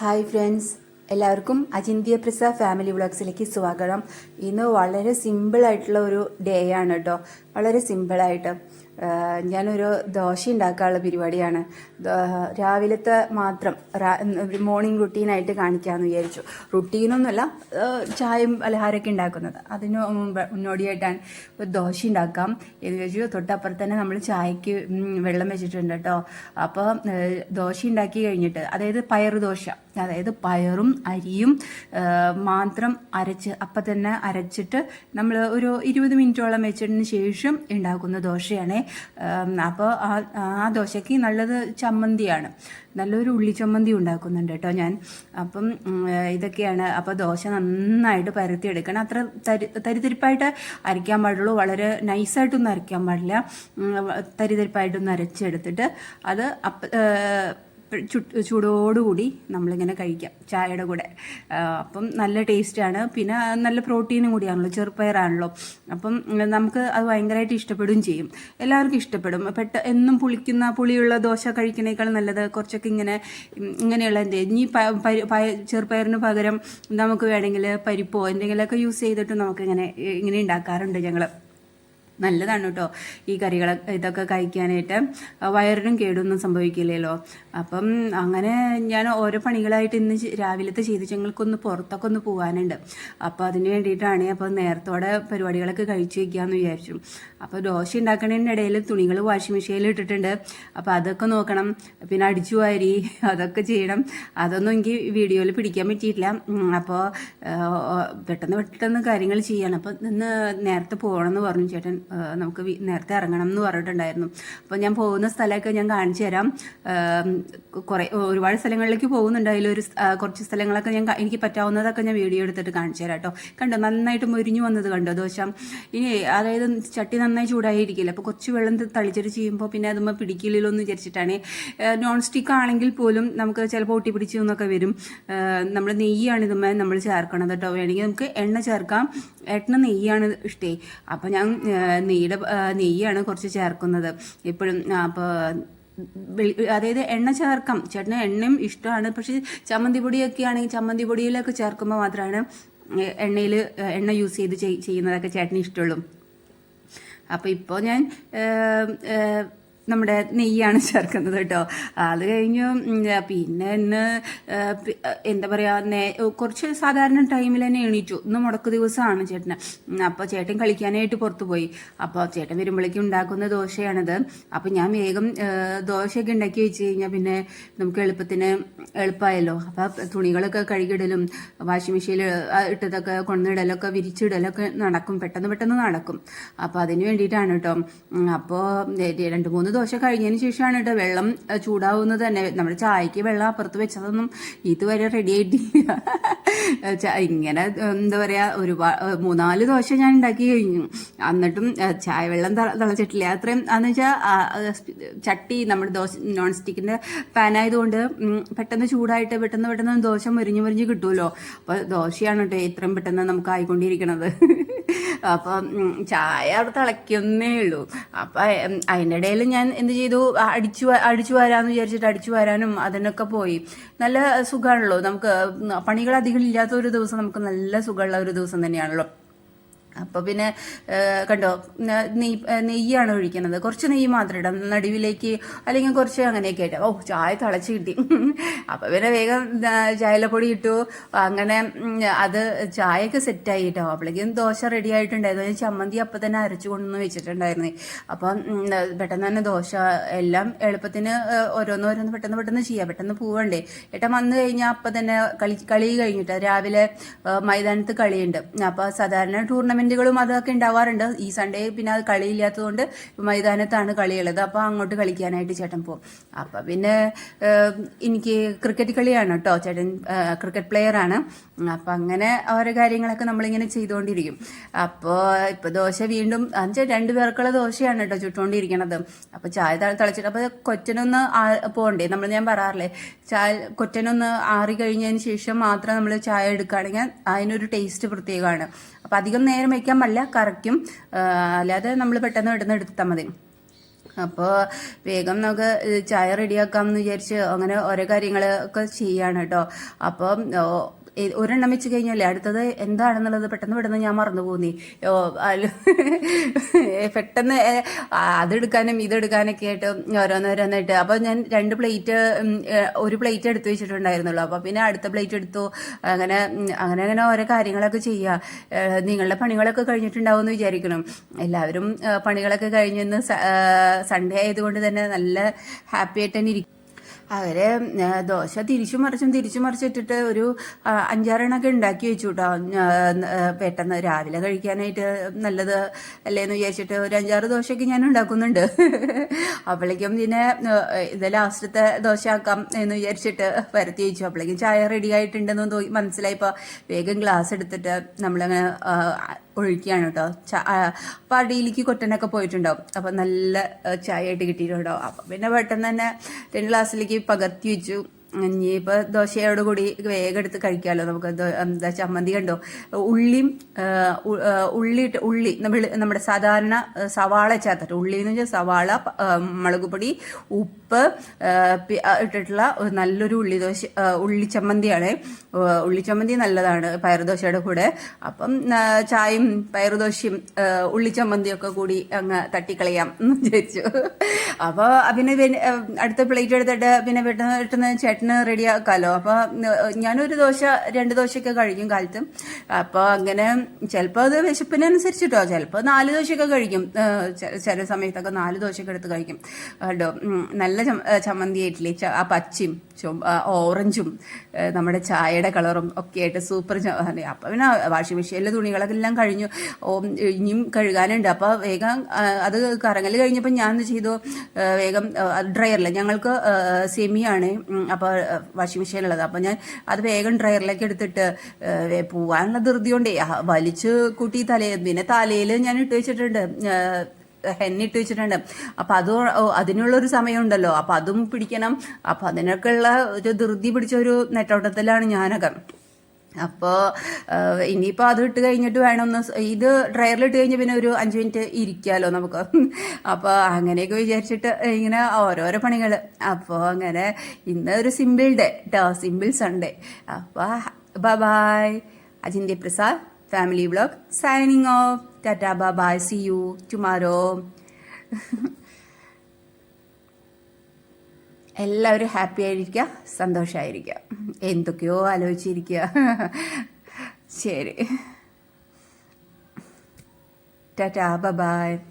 Hi friends. എല്ലാവർക്കും അചിന്ത്യ പ്രസ family വ്ളോഗ്സിലേക്ക് സ്വാഗതം. ഇന്ന് വളരെ സിമ്പിൾ ആയിട്ടുള്ള ഒരു ഡേ ആണ് കേട്ടോ. വളരെ സിമ്പിളായിട്ട് ഞാനൊരു ദോശ ഉണ്ടാക്കാനുള്ള പരിപാടിയാണ്. രാവിലത്തെ മാത്രം മോർണിംഗ് റുട്ടീനായിട്ട് കാണിക്കാമെന്ന് വിചാരിച്ചു. റുട്ടീനൊന്നുമല്ല ചായയും പലഹാരമൊക്കെ ഉണ്ടാക്കുന്നത്. അതിന് മുന്നോടിയായിട്ടാണ് ദോശ ഉണ്ടാക്കാം. എന്ന് വെച്ചു തൊട്ടപ്പുറത്ത് തന്നെ നമ്മൾ ചായക്ക് വെള്ളം വെച്ചിട്ടുണ്ട് കേട്ടോ. അപ്പോൾ ദോശ ഉണ്ടാക്കി കഴിഞ്ഞിട്ട് അതായത് പയർ ദോശ അതായത് പയറും അരിയും മാത്രം അരച്ച് അപ്പം തന്നെ അരച്ചിട്ട് നമ്മൾ ഒരു ഇരുപത് മിനിറ്റോളം വെച്ചതിന് ശേഷം ഉണ്ടാക്കുന്ന ദോശയാണ്. അപ്പോൾ ആ ആ ദോശയ്ക്ക് നല്ലത് ചമ്മന്തിയാണ്. നല്ലൊരു ഉള്ളി ചമ്മന്തി ഉണ്ടാക്കുന്നുണ്ട് കേട്ടോ ഞാൻ. അപ്പം ഇതൊക്കെയാണ്. അപ്പോൾ ദോശ നന്നായിട്ട് പരത്തിയെടുക്കണം. അത്ര തരി തരിതരിപ്പായിട്ട് അരയ്ക്കാൻ പാടുള്ളൂ. വളരെ നൈസായിട്ടൊന്നും അരയ്ക്കാൻ പാടില്ല. തരിതരിപ്പായിട്ടൊന്ന് അരച്ചെടുത്തിട്ട് അത് അപ്പ ചൂടോടുകൂടി നമ്മളിങ്ങനെ കഴിക്കാം ചായയുടെ കൂടെ. അപ്പം നല്ല ടേസ്റ്റാണ്. പിന്നെ നല്ല പ്രോട്ടീനും കൂടിയാണല്ലോ ചെറുപ്പയറാണല്ലോ അപ്പം നമുക്ക് അത് ഭയങ്കരമായിട്ട് ഇഷ്ടപ്പെടുകയും ചെയ്യും. എല്ലാവർക്കും ഇഷ്ടപ്പെടും. പെട്ട എന്നും പുളിക്കുന്ന പുളിയുള്ള ദോശ കഴിക്കണേക്കാൾ നല്ലത് കുറച്ചൊക്കെ ഇങ്ങനെ ഇങ്ങനെയുള്ള എന്ത് ഇനി ചെറുപ്പയറിന് പകരം നമുക്ക് വേണമെങ്കിൽ പരിപ്പോ എന്തെങ്കിലുമൊക്കെ യൂസ് ചെയ്തിട്ട് നമുക്ക് ഇങ്ങനെ ഇങ്ങനെ ഉണ്ടാക്കാറുണ്ട് ഞങ്ങൾ നല്ലതാണ് കേട്ടോ. ഈ കറികൾ ഇതൊക്കെ കഴിക്കാനായിട്ട്. വയറിനും കേടൊന്നും സംഭവിക്കില്ലല്ലോ. അപ്പം അങ്ങനെ ഞാൻ ഓരോ പണികളായിട്ട് ഇന്ന് രാവിലത്തെ ചെയ്ത് ഞങ്ങൾക്കൊന്ന് പുറത്തൊക്കെ ഒന്ന് പോകാനുണ്ട് അപ്പോൾ അതിന് വേണ്ടിയിട്ടാണ് അപ്പോൾ നേരത്തോടെ പരിപാടികളൊക്കെ കഴിച്ചു വയ്ക്കാമെന്ന് വിചാരിച്ചു. അപ്പോൾ ദോശ ഉണ്ടാക്കുന്നതിനിടയിൽ തുണികൾ വാഷിംഗ് മെഷീനിൽ ഇട്ടിട്ടുണ്ട്. അപ്പോൾ അതൊക്കെ നോക്കണം. പിന്നെ അടിച്ചു വാരി അതൊക്കെ ചെയ്യണം. അതൊന്നും എനിക്ക് വീഡിയോയിൽ പിടിക്കാൻ പറ്റിയിട്ടില്ല. അപ്പോൾ പെട്ടെന്ന് പെട്ടെന്ന് കാര്യങ്ങൾ ചെയ്യണം. അപ്പോൾ ഇന്ന് നേരത്തെ പോകണമെന്ന് പറഞ്ഞു ചേട്ടൻ. നമുക്ക് നേരത്തെ ഇറങ്ങണം എന്ന് പറഞ്ഞിട്ടുണ്ടായിരുന്നു. അപ്പോൾ ഞാൻ പോകുന്ന സ്ഥലമൊക്കെ ഞാൻ കാണിച്ചു തരാം. കുറേ ഒരുപാട് സ്ഥലങ്ങളിലേക്ക് പോകുന്നുണ്ട് സ്- കുറച്ച് സ്ഥലങ്ങളൊക്കെ ഞാൻ എനിക്ക് പറ്റാവുന്നതൊക്കെ ഞാൻ വീഡിയോ എടുത്തിട്ട് കാണിച്ചു തരാം കേട്ടോ. കണ്ടോ നന്നായിട്ട് മുരിഞ്ഞു വന്നത് കണ്ടോ ദോശ? ഇനി അതായത് ചട്ടി നന്നായി ചൂടായിരിക്കില്ല? അപ്പോൾ കുറച്ച് വെള്ളം തളിച്ചിട്ട് ചെയ്യുമ്പോൾ പിന്നെ അതുമ്പോൾ പിടിക്കില്ലല്ലോ എന്ന് വിചാരിച്ചിട്ടാണ്. നോൺ സ്റ്റിക്ക് ആണെങ്കിൽ പോലും നമുക്ക് ചിലപ്പോൾ ഒട്ടി പിടിച്ചു എന്നൊക്കെ വരും. നമ്മൾ നെയ്യാണ് ഇതുമ്മേ നമ്മൾ ചേർക്കണത് കേട്ടോ. വേണമെങ്കിൽ നമുക്ക് എണ്ണ ചേർക്കാം. എണ്ണ നെയ്യാണ് ഇഷ്ടേ. അപ്പോൾ ഞാൻ നെയ്യുടെ നെയ്യാണ് കുറച്ച് ചേർക്കുന്നത്. എപ്പോഴും അപ്പോൾ അതായത് എണ്ണ ചേർക്കാം. ചേട്ടന് എണ്ണയും ഇഷ്ടമാണ്. പക്ഷേ ചമ്മന്തി പൊടിയൊക്കെ ആണെങ്കിൽ ചമ്മന്തി പൊടിയിലൊക്കെ ചേർക്കുമ്പോൾ മാത്രമാണ് എണ്ണയിൽ എണ്ണ യൂസ് ചെയ്ത് ചെയ്യുന്നതൊക്കെ ചേട്ടന് ഇഷ്ടമുള്ളൂ അപ്പോൾ ഇപ്പോൾ ഞാൻ നമ്മുടെ നെയ്യാണ് ചേർക്കുന്നത് കേട്ടോ. അത് കഴിഞ്ഞു പിന്നെ ഇന്ന് എന്താ പറയുക കുറച്ച് സാധാരണ ടൈമിൽ തന്നെ എണീറ്റു. ഇന്ന് മുടക്ക് ദിവസമാണ് ചേട്ടന്. അപ്പോൾ ചേട്ടൻ കളിക്കാനായിട്ട് പുറത്തു പോയി. അപ്പോൾ ചേട്ടൻ വരുമ്പോഴേക്കും ഉണ്ടാക്കുന്ന ദോശയാണിത്. അപ്പോൾ ഞാൻ വേഗം ദോശയൊക്കെ ഉണ്ടാക്കി വെച്ച് കഴിഞ്ഞാൽ പിന്നെ നമുക്ക് എളുപ്പത്തിന് എളുപ്പമായല്ലോ അപ്പോൾ തുണികളൊക്കെ കഴുകിയിടലും വാഷിംഗ് മെഷീനിൽ ഇട്ടതൊക്കെ കൊണ്ടിടലൊക്കെ വിരിച്ചിടലൊക്കെ നടക്കും. പെട്ടെന്ന് പെട്ടെന്ന് നടക്കും. അപ്പോൾ അതിന് വേണ്ടിയിട്ടാണ് കേട്ടോ. അപ്പോൾ രണ്ട് മൂന്ന് ദോശ കഴിഞ്ഞതിന് ശേഷമാണ് കേട്ടോ വെള്ളം ചൂടാവുന്നത് തന്നെ. നമ്മുടെ ചായക്ക് വെള്ളം അപ്പുറത്ത് വെച്ചതൊന്നും ഇതുവരെ റെഡി ആയിട്ടില്ല. ഇങ്ങനെ എന്താ പറയുക ഒരുപാട് മൂന്നാൽ ദോശ ഞാൻ ഉണ്ടാക്കി കഴിഞ്ഞു. എന്നിട്ടും ചായ വെള്ളം തിളച്ചിട്ടില്ല. അത്രയും എന്ന് വെച്ചാൽ ചട്ടി നമ്മുടെ ദോശ നോൺ സ്റ്റിക്കിന്റെ പാനായതുകൊണ്ട് പെട്ടെന്ന് ചൂടായിട്ട് പെട്ടെന്ന് പെട്ടെന്ന് ദോശ മുരിഞ്ഞ് മുരിഞ്ഞ് കിട്ടുമല്ലോ. അപ്പോൾ ദോശയാണ് കേട്ടോ ഇത്രയും പെട്ടെന്ന് നമുക്ക് ആയിക്കൊണ്ടിരിക്കണത്. അപ്പം ചായ അവിടെ തിളയ്ക്കുന്നേ ഉള്ളൂ. അപ്പം അതിന്റെ ഇടയിൽ ഞാൻ എന്ത് ചെയ്തു? അടിച്ചു അടിച്ചു വരാമെന്ന് വിചാരിച്ചിട്ട് അടിച്ചു വരാനും അതിനൊക്കെ പോയി. നല്ല സുഖമാണല്ലോ. നമുക്ക് പണികൾ അധികം ഇല്ലാത്ത ഒരു ദിവസം നമുക്ക് നല്ല സുഖമുള്ള ഒരു ദിവസം തന്നെയാണല്ലോ. അപ്പോൾ പിന്നെ കണ്ടോ നെയ് നെയ്യാണ് ഒഴിക്കുന്നത് കുറച്ച് നെയ്യ് മാത്രം ഇടാം. നടുവിലേക്ക് അല്ലെങ്കിൽ കുറച്ച് അങ്ങനെയൊക്കെ ആയിട്ട് ഓ ചായ തിളച്ച് കിട്ടി. അപ്പോൾ പിന്നെ വേഗം ചായലപ്പൊടി ഇട്ടു. അങ്ങനെ അത് ചായയൊക്കെ സെറ്റായി കേട്ടോ. അപ്പോഴേക്കും ദോശ റെഡി ആയിട്ടുണ്ടായിരുന്നു. ചമ്മന്തി അപ്പം തന്നെ അരച്ചു കൊണ്ടുവന്ന് വെച്ചിട്ടുണ്ടായിരുന്നേ. അപ്പം പെട്ടെന്ന് തന്നെ ദോശ എല്ലാം എളുപ്പത്തിന് ഓരോന്നോരോന്ന് പെട്ടെന്ന് പെട്ടെന്ന് ചെയ്യാം. പെട്ടെന്ന് പോവണ്ടേ. ഏട്ടൻ വന്നു കഴിഞ്ഞാൽ അപ്പം തന്നെ കളി കളി കഴിഞ്ഞിട്ട് രാവിലെ മൈതാനത്ത് കളിയുണ്ട്. അപ്പോൾ സാധാരണ ടൂർണമെന്റുകളും അതൊക്കെ ഉണ്ടാവാറുണ്ട്. ഈ സൺഡേ പിന്നെ അത് കളിയില്ലാത്തതുകൊണ്ട് മൈതാനത്താണ് കളിയുള്ളത്. അപ്പോൾ അങ്ങോട്ട് കളിക്കാനായിട്ട് ചേട്ടൻ പോകും അപ്പോൾ പിന്നെ എനിക്ക് ക്രിക്കറ്റ് കളിയാണ് കേട്ടോ ചേട്ടൻ ക്രിക്കറ്റ് പ്ലെയർ ആണ്. അപ്പൊ അങ്ങനെ ഓരോ കാര്യങ്ങളൊക്കെ നമ്മളിങ്ങനെ ചെയ്തുകൊണ്ടിരിക്കും. അപ്പോൾ ഇപ്പോൾ ദോശ വീണ്ടും എന്നുവെച്ചാൽ രണ്ട് പേർക്കുള്ള ദോശയാണ് കേട്ടോ ചുട്ടുകൊണ്ടിരിക്കണത്. അപ്പോൾ ചായ തിളച്ചിട്ട് അപ്പോൾ കൊറ്റനൊന്ന് പോകണ്ടേ നമ്മൾ ഞാൻ പറയാറില്ലേ ചായ കൊറ്റനൊന്ന് ആറി കഴിഞ്ഞതിന് ശേഷം മാത്രം നമ്മൾ ചായ എടുക്കുകയാണെങ്കിൽ അതിനൊരു ടേസ്റ്റ് പ്രത്യേകമാണ്. അപ്പൊ അധികം നേരം വയ്ക്കാൻ പാടില്ല കറക്കും അല്ലാതെ നമ്മൾ പെട്ടെന്ന് പെട്ടെന്ന് എടുത്താൽ മതി. അപ്പോൾ വേഗം നമുക്ക് ചായ റെഡിയാക്കാം എന്ന് വിചാരിച്ച് അങ്ങനെ ഓരോ കാര്യങ്ങളൊക്കെ ചെയ്യാണ് കേട്ടോ അപ്പം ഒരെണ്ണം വെച്ച് കഴിഞ്ഞാലേ അടുത്തത് എന്താണെന്നുള്ളത് പെട്ടെന്ന് പെട്ടെന്ന് ഞാൻ മറന്നു പോന്നി. പെട്ടെന്ന് അതെടുക്കാനും ഇതെടുക്കാനൊക്കെ ആയിട്ട് ഓരോന്നോരോന്നായിട്ട്. അപ്പോൾ ഞാൻ രണ്ട് പ്ലേറ്റ് ഒരു പ്ലേറ്റ് എടുത്തു വെച്ചിട്ടുണ്ടായിരുന്നുള്ളൂ. അപ്പോൾ പിന്നെ അടുത്ത പ്ലേറ്റ് എടുത്തു. അങ്ങനെ അങ്ങനെ അങ്ങനെ ഓരോ കാര്യങ്ങളൊക്കെ ചെയ്യുക നിങ്ങളുടെ പണികളൊക്കെ കഴിഞ്ഞിട്ടുണ്ടാവും എന്ന് വിചാരിക്കണം എല്ലാവരും പണികളൊക്കെ കഴിഞ്ഞെന്ന് സൺഡേ ആയതുകൊണ്ട് തന്നെ നല്ല ഹാപ്പി ആയിട്ട് തന്നെ ഇരിക്കും അവരെ ദോശ തിരിച്ചു മറിച്ചും തിരിച്ചു മറിച്ചിട്ടിട്ട് ഒരു അഞ്ചാറെണ്ണൊക്കെ ഉണ്ടാക്കി വെച്ചു കേട്ടോ പെട്ടെന്ന് രാവിലെ കഴിക്കാനായിട്ട് നല്ലത് അല്ലേന്ന് വിചാരിച്ചിട്ട് ഒരു അഞ്ചാറ് ദോശയൊക്കെ ഞാൻ ഉണ്ടാക്കുന്നുണ്ട്. അപ്പോഴേക്കും പിന്നെ ഇത് ലാസ്റ്റത്തെ ദോശ ആക്കാം എന്ന് വിചാരിച്ചിട്ട് പരത്തി വെച്ചു. അപ്പോഴേക്കും ചായ റെഡി ആയിട്ടുണ്ടെന്ന് തോന്നി മനസ്സിലായപ്പോൾ വേഗം ഗ്ലാസ് എടുത്തിട്ട് നമ്മളങ്ങനെ ഒഴിക്കുകയാണ് കേട്ടോ അപ്പം അടിയിലേക്ക് കൊറ്റനൊക്കെ പോയിട്ടുണ്ടാവും. അപ്പം നല്ല ചായ ആയിട്ട് കിട്ടിയിട്ടുണ്ടാവും. അപ്പം പിന്നെ പെട്ടെന്ന് തന്നെ രണ്ട് ഗ്ലാസ്സിലേക്ക് പകർത്തി വെച്ചു ഇനിയിപ്പോൾ ദോശയോട് കൂടി വേഗം എടുത്ത് കഴിക്കാമല്ലോ നമുക്ക്. എന്താ ചമ്മന്തി കണ്ടോ? ഉള്ളിയും ഉള്ളിയിട്ട് ഉള്ളി നമ്മൾ നമ്മുടെ സാധാരണ സവാള ചേർത്തിട്ട് ഉള്ളി എന്ന് വെച്ചാൽ സവാള മുളക് പൊടി ഉപ്പ് ഇട്ടിട്ടുള്ള നല്ലൊരു ഉള്ളി ദോശ ഉള്ളി ചമ്മന്തിയാണ്. ഉള്ളി ചമ്മന്തി നല്ലതാണ് പയറുദോശയുടെ കൂടെ. അപ്പം ചായയും പയറുദോശയും ഉള്ളി ചമ്മന്തിയൊക്കെ കൂടി അങ്ങ് തട്ടിക്കളയാം എന്ന് വിചാരിച്ചു. അപ്പോൾ പിന്നെ അടുത്ത പ്ലേറ്റ് എടുത്തിട്ട് പിന്നെ വെട്ടുന്ന പെട്ടെന്ന് ചേട്ടന് റെഡി ആക്കാമല്ലോ അപ്പോൾ ഞാനൊരു ദോശ രണ്ട് ദോശയൊക്കെ കഴിക്കും കാലത്ത്. അപ്പോൾ അങ്ങനെ ചിലപ്പോൾ അത് വിശപ്പിനനുസരിച്ചിട്ടോ ചിലപ്പോൾ നാല് ദോശയൊക്കെ കഴിക്കും. ചില സമയത്തൊക്കെ നാല് ദോശയൊക്കെ എടുത്ത് കഴിക്കും. കേട്ടോ നല്ല ചമ്മന്തി ആയിട്ടില്ലേ ആ പച്ചയും ഓറഞ്ചും നമ്മുടെ ചായയുടെ കളറും ഒക്കെ ആയിട്ട് സൂപ്പർ അപ്പം പിന്നെ വാഷിംഗ് മെഷീനിലെ തുണികളൊക്കെ എല്ലാം കഴിഞ്ഞു. ഇനിയും കഴുകാനുണ്ട്. അപ്പോൾ വേഗം അത് കറങ്ങൽ കഴിഞ്ഞപ്പോൾ ഞാൻ ചെയ്തു? വേഗം ഡ്രയറിൽ ഞങ്ങൾക്ക് സെമിയാണ് അപ്പോൾ വാഷിംഗ് മെഷീനുള്ളത്. അപ്പം ഞാൻ അത് വേഗം ഡ്രയറിലേക്ക് എടുത്തിട്ട് പോവാനുള്ള ധൃതി കൊണ്ടേ ആ, വലിച്ച് കൂട്ടി തലേ പിന്നെ തലയിൽ ഞാൻ ഇട്ട് വെച്ചിട്ടുണ്ട് ഹെന്നിട്ട് വെച്ചിട്ടുണ്ട്. അപ്പം അത് അതിനുള്ളൊരു സമയമുണ്ടല്ലോ. അപ്പം അതും പിടിക്കണം. അപ്പം അതിനൊക്കെ ഉള്ള ഒരു ധൃതി പിടിച്ച ഒരു നെട്ടോട്ടത്തിലാണ് ഞാനൊക്കെ അപ്പോൾ ഇനിയിപ്പോൾ അത് ഇട്ട് കഴിഞ്ഞിട്ട് വേണം ഒന്ന് ഇത് ഡ്രയറിൽ ഇട്ട് കഴിഞ്ഞ് പിന്നെ ഒരു അഞ്ച് മിനിറ്റ് ഇരിക്കാമല്ലോ നമുക്ക്. അപ്പോൾ അങ്ങനെയൊക്കെ വിചാരിച്ചിട്ട് ഇങ്ങനെ ഓരോരോ പണികൾ അപ്പോൾ അങ്ങനെ ഇന്ന് ഒരു സിമ്പിൾ ഡേ കേട്ടോ സിമ്പിൾ സൺഡേ അപ്പോൾ ബബായ് അജിന്ത്യ Prasad family blog signing off tata bye see you tomorrow എല്ലാവരും ഹാപ്പി ആയിരിക്കുക സന്തോഷമായിരിക്കുക എന്തൊക്കെയോ ആലോചിച്ചിരിക്കുക. ശരി. Tata bye.